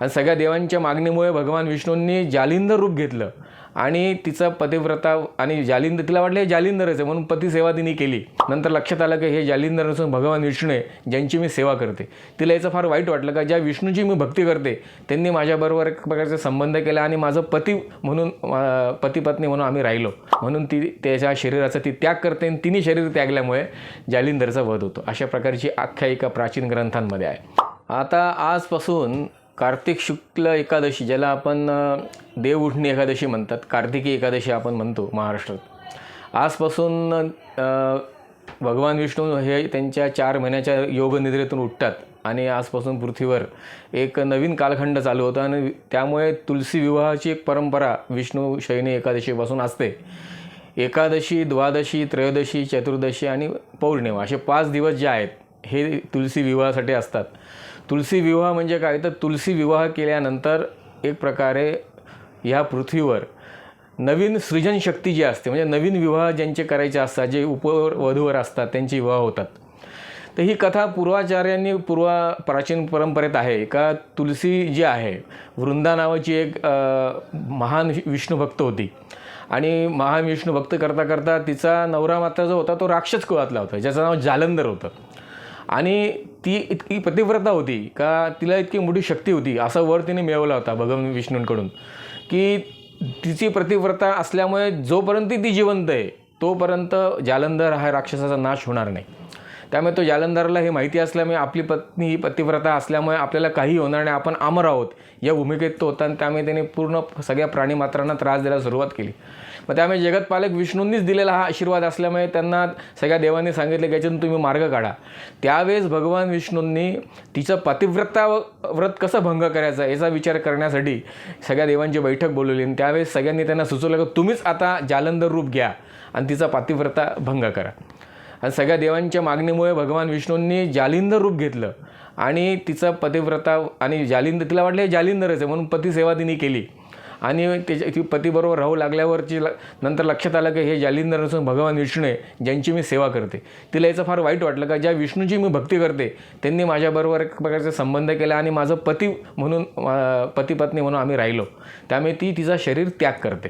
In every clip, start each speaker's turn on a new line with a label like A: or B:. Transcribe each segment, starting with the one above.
A: आणि सगळ्या देवांच्या मागणीमुळे भगवान विष्णूंनी जालिंदर रूप घेतलं. आणि तिचा पतिव्रता आणि जालिंदर तिला वाटलं हे जालिंदरच आहे म्हणून पतिसेवा तिने केली. नंतर लक्षात आलं की हे जालिंदर नसून भगवान विष्णू आहे ज्यांची मी सेवा करते. तिला याचं फार वाईट वाटलं का ज्या विष्णूची मी भक्ती करते त्यांनी माझ्याबरोबर एक प्रकारचा संबंध केला आणि माझं पती म्हणून पती पत्नी म्हणून आम्ही राहिलो. म्हणून ती त्याच्या शरीराचा ती त्याग करते आणि तिने शरीर त्यागल्यामुळे जालिंदरचा वध होतो. अशा प्रकारची आख्यायिका प्राचीन ग्रंथांमध्ये आहे. आता आजपासून कार्तिक शुक्ल एकादशी ज्याला आपण देवउठणी देव उठणी एकादशी म्हणतात कार्तिकी एकादशी आपण म्हणतो महाराष्ट्रात. आजपासून भगवान विष्णू हे त्यांच्या चार महिन्याच्या योगनिद्रेतून उठतात आणि आजपासून पृथ्वीवर एक नवीन कालखंड चालू होता आणि त्यामुळे तुलसी विवाहाची एक परंपरा विष्णू शयनी एकादशीपासून असते. एकादशी द्वादशी त्रयोदशी चतुर्दशी आणि पौर्णिमा असे पाच दिवस जे आहेत हे तुलसी विवाहासाठी असतात. तुलसी विवाह म्हणजे काय? तर तुलसी विवाह केल्यानंतर एक प्रकारे ह्या पृथ्वीवर नवीन सृजनशक्ती जी असते म्हणजे नवीन विवाह ज्यांचे करायचे असतात जे उपवर वधूवर असतात त्यांचे विवाह होतात. तर ही कथा पूर्वाचार्यांनी पूर्व प्राचीन परंपरेत आहे. का तुलसी जी आहे वृंदा नावाची एक महान विष्णूभक्त होती. आणि महान विष्णू भक्त करता करता तिचा नवरा मात्र जो होता तो राक्षस कुळातला होता. ज्याचं नाव जालंधर होतं. आणि ती इतकी पतिव्रता होती का तिला इतकी मोठी शक्ती होती असा वर तिने मिळवला होता भगवान विष्णूंकडून की तिची प्रतिव्रता असल्यामुळे जोपर्यंत ती जिवंत आहे तोपर्यंत जालंधर हा राक्षसाचा नाश होणार नाही. त्यामुळे तो जालंधरला हे माहिती असल्यामुळे आपली पत्नी ही पतिव्रता असल्यामुळे आपल्याला काही होणार नाही. आपण अमर आहोत या भूमिकेत तो होता आणि त्यामुळे त्याने पूर्ण सगळ्या प्राणीमात्रांना त्रास द्यायला सुरुवात केली. मग त्यामुळे जगतपालक विष्णूंनीच दिलेला हा आशीर्वाद असल्यामुळे त्यांना सगळ्या देवांनी सांगितलं की याच्यातून तुम्ही मार्ग काढा. त्यावेळेस भगवान विष्णूंनी तिचं पतिव्रता व्रत कसं भंग करायचा याचा विचार करण्यासाठी सगळ्या देवांची बैठक बोलवली आणि त्यावेळेस सगळ्यांनी त्यांना सुचवलं की तुम्हीच आता जालंधर रूप घ्या आणि तिचा पातिव्रता भंग करा. आणि सगळ्या देवांच्या मागणीमुळे भगवान विष्णूंनी जालिंदर रूप घेतलं. आणि तिचा पतिव्रता आणि जालिंदर तिला वाटलं हे जालिंदरच आहे म्हणून पतिसेवा तिने केली. आणि त्याच्या ती पतीबरोबर राहू लागल्यावरची ल नंतर लक्षात आलं की हे जालिंदर नसून भगवान विष्णू आहे ज्यांची मी सेवा करते. तिला याचं फार वाईट वाटलं का ज्या विष्णूची मी भक्ती करते त्यांनी माझ्याबरोबर एक प्रकारचा संबंध केला आणि माझं पती म्हणून पतीपत्नी म्हणून आम्ही राहिलो. त्यामुळे ती तिचा शरीर त्याग करते.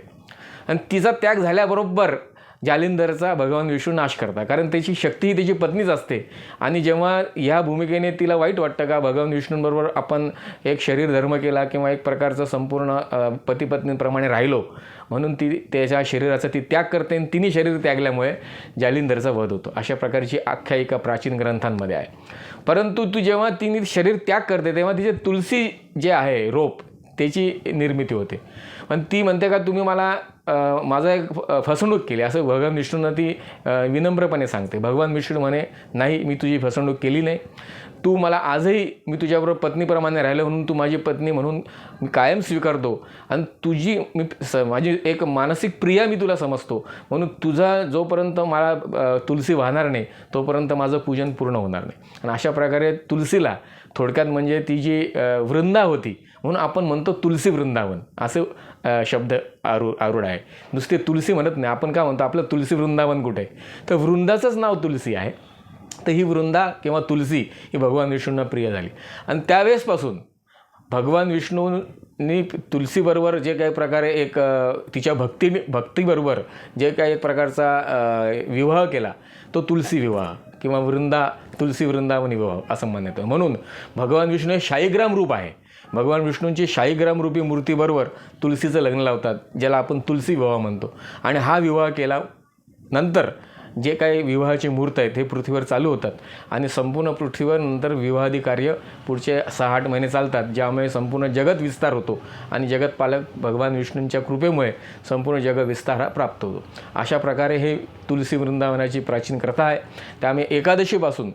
A: आणि तिचा त्याग झाल्याबरोबर जालिंदरचा भगवान विष्णू नाश करता. कारण त्याची शक्ती ही त्याची पत्नीच असते. आणि जेव्हा ह्या भूमिकेने तिला वाईट वाटतं का भगवान विष्णूंबरोबर आपण एक शरीर धर्म केला किंवा एक प्रकारचं संपूर्ण अ, पतीपत्नीप्रमाणे राहिलो म्हणून ती त्याच्या शरीराचा ती त्याग करते आणि तिने शरीर त्यागल्यामुळे जालिंदरचा वध होतो. अशा प्रकारची आख्यायिका प्राचीन ग्रंथांमध्ये आहे. परंतु तू जेव्हा तिने शरीर त्याग करते तेव्हा तिचे तुलसी जे आहे रोप त्याची निर्मिती होते. पण ती म्हणते का तुम्ही मला माझा एक फ- फसवणूक केली. असं भगवान विष्णूंना ती विनम्रपणे सांगते. भगवान विष्णू म्हणे नाही मी तुझी फसवणूक केली नाही. तू मला आजही मी तुझ्याबरोबर पत्नीप्रमाणे राहिलं म्हणून तू माझी पत्नी म्हणून मी कायम स्वीकारतो. आणि तुझी मी स माझी एक मानसिक प्रिया मी तुला समजतो. म्हणून तुझा जोपर्यंत मला तुलसी वाहणार नाही तोपर्यंत माझं पूजन पूर्ण होणार नाही. आणि अशा प्रकारे तुलसीला थोडक्यात म्हणजे ती जी वृंदा होती म्हणून आपण म्हणतो तुलसी वृंदावन. असं शब्द आरू आरूढ आहे. नुसते तुलसी म्हणत नाही. आपण काय म्हणतो? आपलं तुलसी वृंदावन कुठे? आहे तर वृंदाचंच नाव तुलसी आहे. तर ही वृंदा किंवा तुलसी ही भगवान विष्णूंना प्रिय झाली. आणि त्यावेळेसपासून भगवान विष्णूंनी तुलसीबरोबर जे काही प्रकारे एक तिच्या भक्ती भक्तीबरोबर जे काही एक प्रकारचा विवाह केला तो तुलसी विवाह किंवा वृंदा तुलसी वृंदावन विवाह असं म्हणण्यात येतं. म्हणून भगवान विष्णू हे शाईग्राम रूप आहे. भगवान विष्णूंची शाहीग्रामरूपी मूर्तीबरोबर तुलसीचं लग्न लावतात ज्याला आपण तुलसी विवाह म्हणतो. आणि हा विवाह केला नंतर जे काही विवाहाचे मुहूर्त आहेत हे पृथ्वीवर चालू होतात. आणि संपूर्ण पृथ्वीवर नंतर विवाहादी कार्य पुढचे सहा आठ महिने चालतात ज्यामुळे संपूर्ण जगत विस्तार होतो. आणि जगत पालक भगवान विष्णूंच्या कृपेमुळे संपूर्ण जग विस्तार हा प्राप्त होतो. अशा प्रकारे हे तुलसी वृंदावनाची प्राचीन कथा आहे. त्यामुळे एकादशीपासून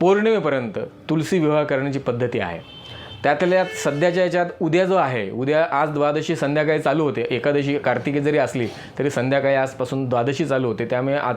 A: पौर्णिमेपर्यंत तुलसी विवाह करण्याची पद्धती आहे. त्यातल्या सध्याच्या याच्यात उद्या जो आहे उद्या आज द्वादशी संध्याकाळी चालू होते. एकादशी कार्तिकी जरी असली तरी संध्याकाळी आजपासून द्वादशी चालू होते. त्यामुळे आज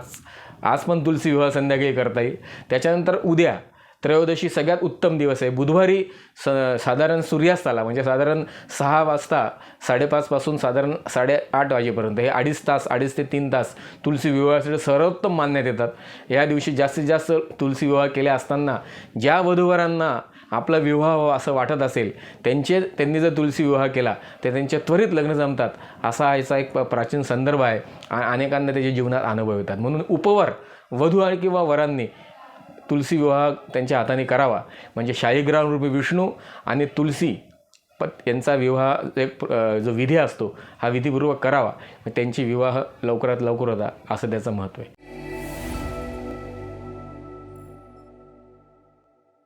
A: आज पण तुलसी विवाह संध्याकाळी करता येईल. त्याच्यानंतर उद्या त्रयोदशी सगळ्यात उत्तम दिवस आहे. बुधवारी स साधारण सूर्यास्ताला म्हणजे साधारण सहा वाजता साडेपाचपासून साधारण साडेआठ वाजेपर्यंत. हे अडीच तास अडीच ते तीन तास तुलसी विवाहासाठी सर्वोत्तम मानण्यात येतात या दिवशी जास्तीत जास्त तुलसी विवाह केले असताना ज्या वधूवरांना आपला विवाह व्हावा असं वाटत असेल त्यांचे त्यांनी जर तुलसी विवाह केला तर त्यांचे त्वरित लग्न जमतात. असा याचा एक प्राचीन संदर्भ आहे. आणि अनेकांना त्याच्या जीवनात अनुभव येतात. म्हणून उपवर वधू आणि किंवा वरांनी तुलसी विवाह त्यांच्या हाताने करावा. म्हणजे शाहीग्राम रूपी विष्णू आणि तुलसी पत यांचा विवाह एक जो विधी असतो हा विधीपूर्वक करावा. मग त्यांची विवाह लवकरात लवकर होता असं त्याचं महत्त्व आहे.